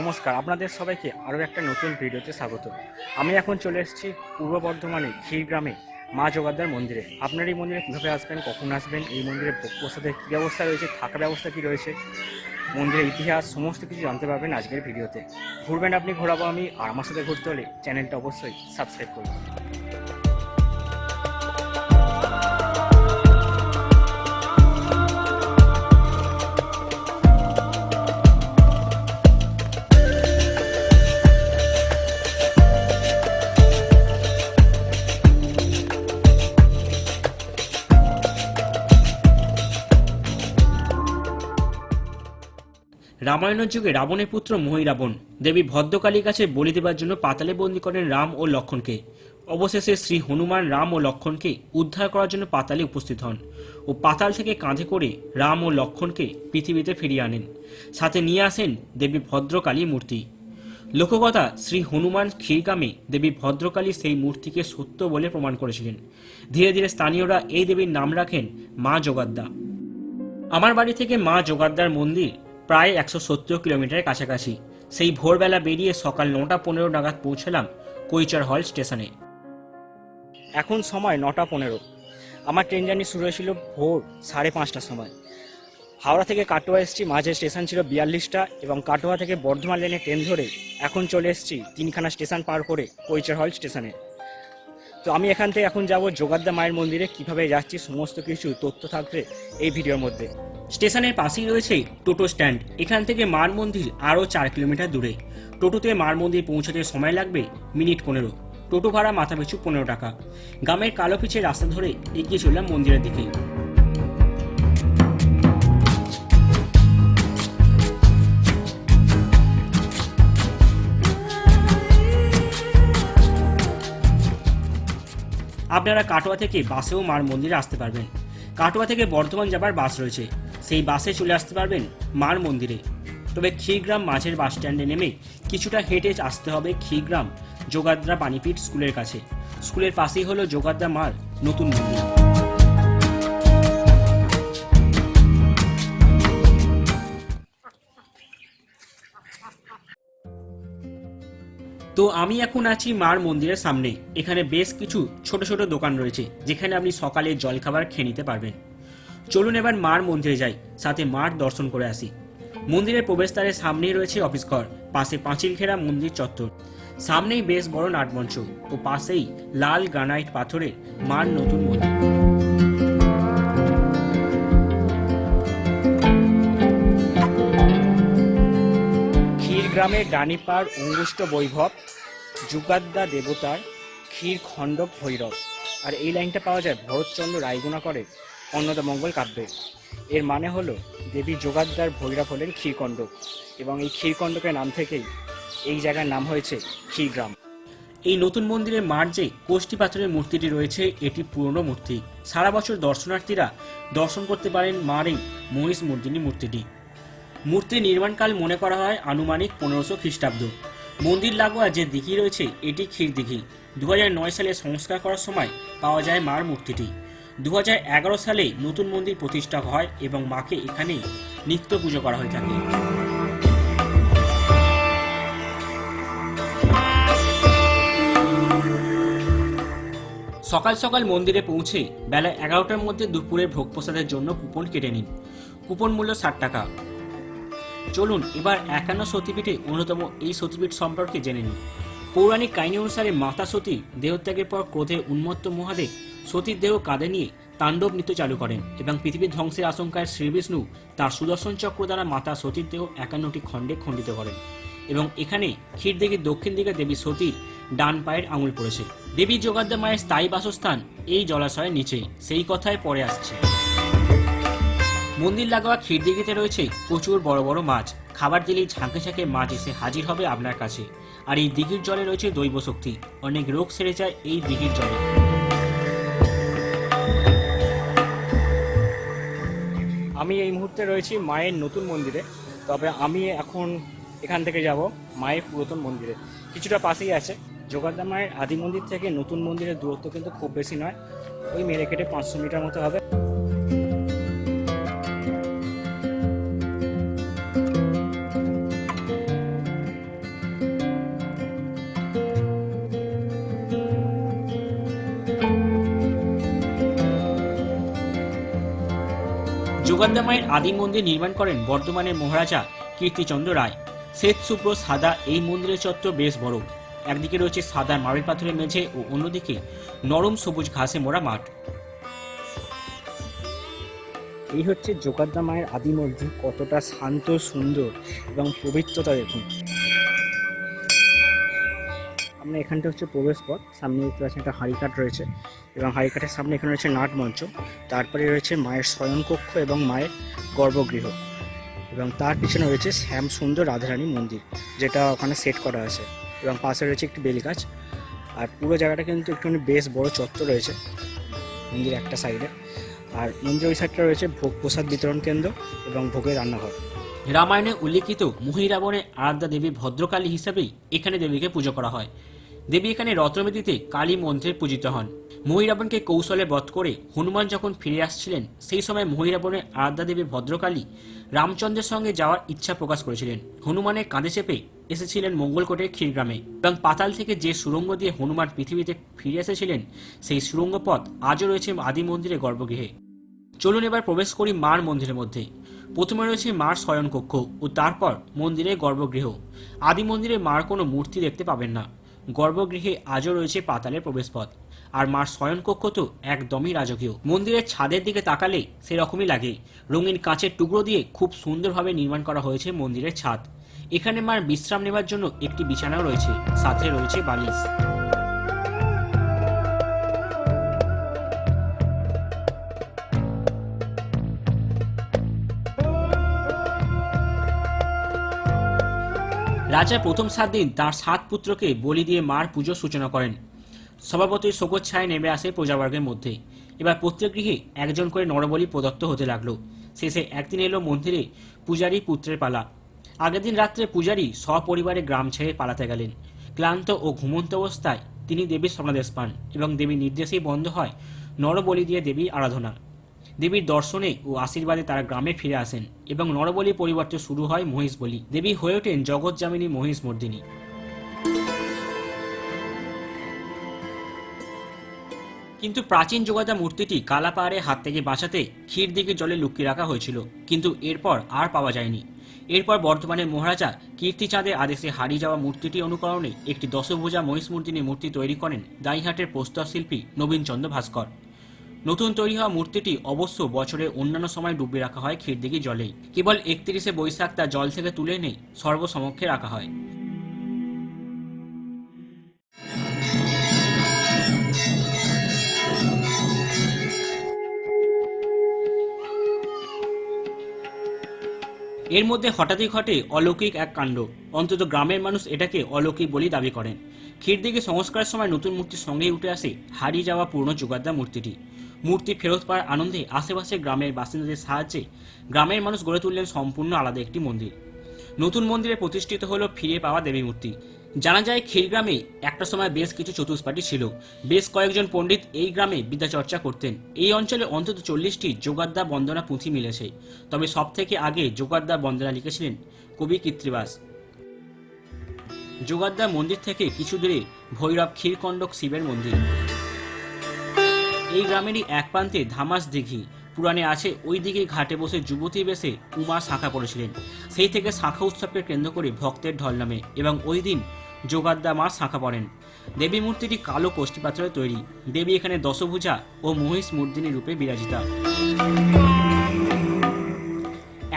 নমস্কার, আপনাদের সবাইকে আরও একটা নতুন ভিডিওতে স্বাগত। আমি এখন চলে এসেছি পূর্ব বর্ধমানে ক্ষীরগ্রামে মা জোগাদ্দার মন্দিরে। আপনার এই মন্দিরে কীভাবে আসবেন, কখন আসবেন, এই মন্দিরে ভোগ প্রসাদের কী ব্যবস্থা রয়েছে থাকার ব্যবস্থা কী রয়েছে, মন্দিরের ইতিহাস, সমস্ত কিছু জানতে পারবেন আজকের ভিডিওতে। ঘুরবেন আপনি, ঘোরাবো আমি, আর আমার সাথে ঘুরতে হলে চ্যানেলটা অবশ্যই সাবস্ক্রাইব করুন। রামায়ণের যুগে রাবণের পুত্র মহিরাবণ দেবী ভদ্রকালীর কাছে বলি দেবার জন্য পাতালে বন্দি করেন রাম ও লক্ষণকে। অবশেষে শ্রী হনুমান রাম ও লক্ষণকে উদ্ধার করার জন্য পাতালে উপস্থিত হন ও পাতাল থেকে কাঁধে করে রাম ও লক্ষণকে পৃথিবীতে ফিরিয়ে আনেন। সাথে নিয়ে আসেন দেবী ভদ্রকালী মূর্তি। লোককথা শ্রী হনুমান ক্ষীরগামে দেবী ভদ্রকালী সেই মূর্তিকে সত্য বলে প্রমাণ করেছিলেন। ধীরে ধীরে স্থানীয়রা এই দেবীর নাম রাখেন মা যোগাদ্দা আমার বাড়ি থেকে মা যোগাদ্দার মন্দির প্রায় একশো সত্তর কিলোমিটারের কাছাকাছি। সেই ভোরবেলা বেরিয়ে সকাল নটা পনেরো নাগাদ পৌঁছলাম কৈচার হল স্টেশনে। এখন সময় নটা পনেরো। আমার ট্রেন জার্নি শুরু হয়েছিল ভোর সাড়ে পাঁচটার সময়। হাওড়া থেকে কাটোয়া এসেছি, মাঝে স্টেশন ছিল বিয়াল্লিশটা এবং কাটোয়া থেকে বর্ধমান লেনে ট্রেন ধরে এখন চলে এসেছি তিনখানা স্টেশন পার করে কৈচার হল স্টেশনে। তো আমি এখান থেকে এখন যাব যোগাদ্দা মায়ের মন্দিরে। কীভাবে যাচ্ছি, সমস্ত কিছু তথ্য থাকবে এই ভিডিওর মধ্যে। স্টেশনের পাশেই রয়েছে টোটো স্ট্যান্ড। এখান থেকে মার মন্দির আরও চার কিলোমিটার দূরে। টোটোতে মার মন্দির পৌঁছতে সময় লাগবে মিনিট পনেরো। টোটো ভাড়া মাথা পিছু পনেরো টাকা। গ্রামের কালো পিছের রাস্তা ধরে এগিয়ে চললাম মন্দিরের দিকে। আপনারা কাটোয়া থেকে বাসেও মার মন্দিরে আসতে পারবেন। কাটোয়া থেকে বর্ধমান যাবার বাস রয়েছে। সেই বাসে চলে আসতে পারবেন মার মন্দিরে। তবে ক্ষীরগ্রাম মাঝের বাস স্ট্যান্ডে নেমে কিছুটা হেঁটে আসতে হবে ক্ষীরগ্রাম যোগাদ্রা পানিপীঠ স্কুলের কাছে। স্কুলের পাশেই হলো যোগাদ্রা মার নতুন মন্দির। তো আমি এখন আছি মার মন্দিরের সামনে। এখানে বেশ কিছু ছোট ছোট দোকান রয়েছে, যেখানে আপনি সকালে জলখাবার খেয়ে নিতে পারবেন। চলুন এবার মার মন্দিরে যাই, সাথে মার দর্শন করে আসি। মন্দিরের প্রবেশদ্বারের সামনেই রয়েছে অফিস ঘর, পাশে পাঁচিল ঘেরা মন্দির চত্বর। সামনেই বেশ বড় নাটমঞ্চ ও পাশেই লাল গ্রানাইট পাথরের মার নতুন মন্দির। গ্রামে ডানিপাড় অঙ্গুষ্ট বৈভব, যুগাদ্দা দেবতার ক্ষীর খণ্ডক ভৈরব। আর এই লাইনটা পাওয়া যায় ভরতচন্দ্র রায়গুণা করে অন্নদামঙ্গল কাব্যে। এর মানে হলো দেবী যোগাদ্দার ভৈরব হলেন ক্ষীরকণ্ডক এবং এই ক্ষীরকণ্ডকের নাম থেকেই এই জায়গার নাম হয়েছে ক্ষীরগ্রাম। এই নতুন মন্দিরের মার যে কোষ্ঠী পাথরের মূর্তিটি রয়েছে, এটি পুরনো মূর্তি। সারা বছর দর্শনার্থীরা দর্শন করতে পারেন মার এই মহিষ মূর্তিনী মূর্তিটি। মূর্তির নির্মাণকাল মনে করা হয় আনুমানিক পনেরোশো খ্রিস্টাব্দ। মন্দির লাগোয়া যে দিঘি রয়েছে, এটি ক্ষীর দিঘি দু সালে সংস্কার করার সময় পাওয়া যায় মার মূর্তিটি। দু হাজার এগারো সালে নতুন মন্দির প্রতিষ্ঠা হয় এবং মাকে এখানেই নিত্য পুজো করা হয়ে থাকে। সকাল সকাল মন্দিরে পৌঁছে বেলা এগারোটার মধ্যে দুপুরের ভোগ প্রসাদের জন্য কুপন কেটে নিন। কুপন মূল্য ষাট টাকা। চলুন এবার একান্ন সতীপীঠে অন্যতম এই সতীপীঠ সম্পর্কে জেনে নিন পৌরাণিক কাহিনী অনুসারে মাতা সতী দেহত্যাগের পর ক্রোধে উন্মত্ত মহাদেব সতীর দেহ কাঁধে নিয়ে তাণ্ডব নৃত্য চালু করেন এবং পৃথিবীর ধ্বংসের আশঙ্কায় শ্রীবিষ্ণু তার সুদর্শন চক্র দ্বারা মাতা সতীর দেহ একান্নটি খণ্ডে খণ্ডিত করেন এবং এখানে ক্ষীর ক্ষীরদিঘির দক্ষিণ দিকে দেবী সতীর ডান পায়ের আঙুল পড়েছে। দেবী যোগাদ্দা মায়ের স্থায়ী বাসস্থান এই জলাশয়ের নিচে। সেই কথায় পরে আসছে। মন্দির লাগোয়া ক্ষীরদিঘিতে রয়েছে প্রচুর বড় বড় মাছ। খাবার দিলেই ঝাঁকে ঝাঁকে মাছ এসে হাজির হবে আপনার কাছে। আর এই দিঘির জলে রয়েছে দৈব শক্তি অনেক রোগ সেরে যায় এই দিঘির জলে। আমি এই মুহূর্তে রয়েছি মায়ের নতুন মন্দিরে, তবে আমি এখন এখান থেকে যাব মায়ের পুরাতন মন্দিরে। কিছুটা পাশেই আছে। যোগাদ্দা মায়ের আদি মন্দির থেকে নতুন মন্দিরের দূরত্ব কিন্তু খুব বেশি নয়। ওই মেরে কেটে পাঁচশো মিটার মতো হবে। যোগাদ্দা মায়ের আদি মন্দির নির্মাণ করেন বর্ধমানের মহারাজা কীর্তিচন্দ্র রায়। শ্বেত, শুভ্র, সাদা এই মন্দিরের চত্বর বেশ বড়। একদিকে রয়েছে সাদা মার্বেল পাথরের মেঝে ও অন্যদিকে নরম সবুজ ঘাসে মোড়া মাঠ। এই হচ্ছে যোগাদ্দা মায়ের আদি মন্দির। কতটা শান্ত, সুন্দর এবং পবিত্রতা দেখুন। আমরা এখানটা হচ্ছে প্রবেশ পথ। সামনে দেখতে পাচ্ছেন একটা হাঁড়িকাঠ রয়েছে। এবং হাঁড়িকাঠের সামনে এখানে রয়েছে নাট মঞ্চ। তারপরে রয়েছে মায়ের শয়নকক্ষ এবং মায়ের গর্ভগৃহ এবং তার পিছনে রয়েছে শ্যাম সুন্দর রাধারানী মন্দির, যেটা ওখানে সেট করা আছে এবং পাশে রয়েছে একটি বেল গাছ আর পুরো জায়গাটা কিন্তু একটুখানি বেশ বড় চত্বর রয়েছে মন্দির একটা সাইডে আর মন্দির ওই সাইডটা রয়েছে ভোগ প্রসাদ বিতরণ কেন্দ্র এবং ভোগের রান্নাঘর। রামায়ণে উল্লেখিত মহিরাবণের আরাধ্যা দেবী ভদ্রকালী হিসাবেই এখানে দেবীকে পুজো করা হয়। দেবী এখানে রত্নবেদিতে কালী মন্ত্রে পূজিত হন। মহিরাবণকে কৌশলে বধ করে হনুমান যখন ফিরে আসছিলেন, সেই সময় মহিরাবণের আরাধ্যা দেবী ভদ্রকালী রামচন্দ্রের সঙ্গে যাওয়ার ইচ্ছা প্রকাশ করেছিলেন। হনুমানের কাঁধে চেপে এসেছিলেন মঙ্গলকোটের ক্ষীরগ্রামে। এবং পাতাল থেকে যে সুড়ঙ্গ দিয়ে হনুমান পৃথিবীতে ফিরে এসেছিলেন, সেই সুড়ঙ্গ পথ আজও রয়েছে আদি মন্দিরের গর্ভগৃহে। চলুন এবার প্রবেশ করি মার মন্দিরের মধ্যে। প্রথমে রয়েছে মার শয়নকক্ষ ও তারপর মন্দিরের গর্ভগৃহ। আদি মন্দিরে মার কোনো মূর্তি দেখতে পাবেন না। গর্ভগৃহে আজও রয়েছে পাতালের প্রবেশপথ। আর মার শয়নকক্ষ তো একদমই রাজকীয়। মন্দিরের ছাদের দিকে তাকালে সেরকমই লাগে। রঙিন কাঁচের টুকরো দিয়ে খুব সুন্দরভাবে নির্মাণ করা হয়েছে মন্দিরের ছাদ। এখানে মার বিশ্রাম নেবার জন্য একটি বিছানাও রয়েছে। সাথে রয়েছে বালিশ। রাজা প্রথম সাত দিন তার সাত পুত্রকে বলি দিয়ে মার পুজো সূচনা করেন। স্বভাবতই শোকত ছায় নেমে আসে প্রজাবর্গের মধ্যে। এবার প্রত্যেক গৃহে একজন করে নরবলি প্রদত্ত হতে লাগল। শেষে একদিন এলো মন্দিরে পূজারী পুত্রের পালা। আগের দিন রাত্রে পূজারী সপরিবারে গ্রাম ছেড়ে পালাতে গেলেন। ক্লান্ত ও ঘুমন্ত অবস্থায় তিনি দেবীর স্বপ্নাদেশ পান এবং দেবীর নির্দেশেই বন্ধ হয় নরবলি দিয়ে দেবী আরাধনা। দেবীর দর্শনে ও আশীর্বাদে তারা গ্রামে ফিরে আসেন এবং নরবলি পরিবর্তে শুরু হয় মহিষ বলি। দেবী হয়ে ওঠেন জগৎজামিনী মহিষ মর্দিনী। কিন্তু প্রাচীন যোগাদা মূর্তিটি কালা পাহাড়ের হাত থেকে বাঁচাতে ক্ষীর দিকে জলে লুকিয়ে রাখা হয়েছিল, কিন্তু এরপর আর পাওয়া যায়নি। এরপর বর্ধমানের মহারাজা কীর্তিচাঁদের আদেশে হারিয়ে যাওয়া মূর্তিটি অনুকরণে একটি দশভুজা মহিষমূর্তিনী মূর্তি তৈরি করেন দাইহাটের প্রস্তর শিল্পী নবীনচন্দ্র ভাস্কর। নতুন তৈরি হওয়া মূর্তিটি অবশ্য বছরের অন্যান্য সময় ডুবিয়ে রাখা হয় ক্ষীরদিঘি জলেই। কেবল একত্রিশে বৈশাখ তা জল থেকে তুলে এনে সর্বসমক্ষে রাখা হয়। এর মধ্যে হঠাৎই ঘটে অলৌকিক এক কাণ্ড। অন্তত গ্রামের মানুষ এটাকে অলৌকিক বলেই দাবি করেন। ক্ষীরদিঘি সংস্কারের সময় নতুন মূর্তির সঙ্গেই উঠে আসে হারিয়ে যাওয়া পুরনো যোগাদ্দা মূর্তিটি। মূর্তি ফেরত পাওয়ার আনন্দে আশেপাশে গ্রামের বাসিন্দাদের সাহায্যে গ্রামের মানুষ গড়ে তুললেন সম্পূর্ণ আলাদা একটি মন্দির। নতুন মন্দিরে প্রতিষ্ঠিত হলো ফিরে পাওয়া দেবী মূর্তি। জানা যায়, ক্ষীরগ্রামে একটা সময় বেশ কিছু চতুষ্পাটি ছিল। বেশ কয়েকজন পণ্ডিত এই গ্রামে বিদ্যাচর্চা করতেন। এই অঞ্চলে অন্তত চল্লিশটি যোগাদ্দা বন্দনা পুঁথি মিলেছে। তবে সব থেকে আগে যোগাদ্দা বন্দনা লিখেছিলেন কবি কৃত্রিবাস যোগাদ্দা মন্দির থেকে কিছু দূরে ভৈরব ক্ষীরকণ্ডক শিবের মন্দির। এই গ্রামেরই এক প্রান্তে ধামাস দিঘি। পুরাণে আছে, ওই দিকে ঘাটে বসে যুবতী বেশে উমা শাঁখা পড়েছিলেন। সেই থেকে শাঁখা উৎসবকে কেন্দ্র করে ভক্তের ঢল নামে এবং ওই দিন যোগাদ্দা মা শাঁখা পড়েন। দেবী মূর্তিটি কালো কোষ্ঠী পাথরের তৈরি। দেবী এখানে দশভুজা ও মহিষ মূর্তিনী রূপে বিরাজিতা।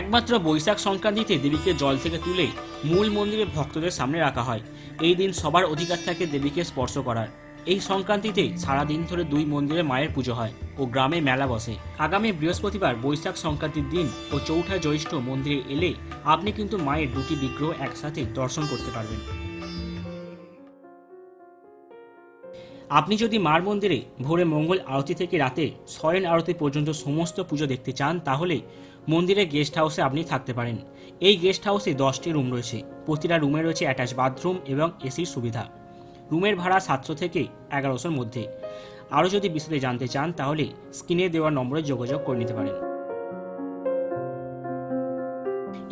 একমাত্র বৈশাখ সংক্রান্তিতে দেবীকে জল থেকে তুলে মূল মন্দিরে ভক্তদের সামনে রাখা হয়। এই দিন সবার অধিকার থাকে দেবীকে স্পর্শ করার। এই সংক্রান্তিতে সারাদিন ধরে দুই মন্দিরে মায়ের পুজো হয় ও গ্রামে মেলা বসে। আগামী বৃহস্পতিবার বৈশাখ সংক্রান্তির দিন ও চৌঠা জ্যৈষ্ঠ মন্দিরে এলে আপনি কিন্তু মায়ের দুটি বিগ্রহ একসাথে দর্শন করতে পারবেন। আপনি যদি মার মন্দিরে ভোরে মঙ্গল আরতি থেকে রাতে শয়ন আরতি পর্যন্ত সমস্ত পুজো দেখতে চান, তাহলে মন্দিরের গেস্ট হাউসে আপনি থাকতে পারেন। এই গেস্ট হাউসে দশটি রুম রয়েছে। প্রতিটা রুমে রয়েছে অ্যাটাচ বাথরুম এবং এসির সুবিধা। রুমের ভাড়া সাতশো থেকে এগারোশোর মধ্যে। আরও যদি বিশদে জানতে চান, তাহলে স্ক্রিনে দেওয়া নম্বরে যোগাযোগ করে নিতে পারেন।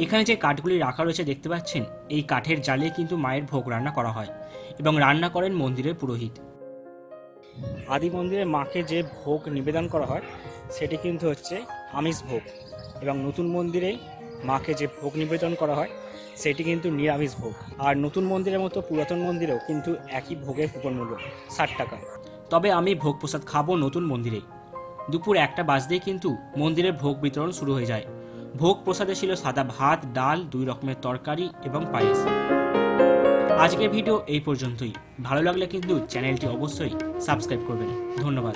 এখানে যে কাঠগুলি রাখা রয়েছে দেখতে পাচ্ছেন, এই কাঠের জালে কিন্তু মায়ের ভোগ রান্না করা হয় এবং রান্না করেন মন্দিরের পুরোহিত। আদি মন্দিরে মাকে যে ভোগ নিবেদন করা হয়, সেটি কিন্তু হচ্ছে আমিষ ভোগ এবং নতুন মন্দিরে মাকে যে ভোগ নিবেদন করা হয় সেটি কিন্তু নিরামিষ ভোগ। আর নতুন মন্দিরের মতো পুরাতন মন্দিরেও কিন্তু একই ভোগের কুপন মূল্য ষাট টাকা। তবে আমি ভোগ প্রসাদ খাব নতুন মন্দিরে। দুপুর একটা বাজতেই কিন্তু মন্দিরে ভোগ বিতরণ শুরু হয়ে যায়। ভোগ প্রসাদে ছিল সাদা ভাত, ডাল, দুই রকমের তরকারি এবং পায়েস। আজকের ভিডিও এই পর্যন্তই। ভালো লাগলে কিন্তু চ্যানেলটি অবশ্যই সাবস্ক্রাইব করবেন। ধন্যবাদ।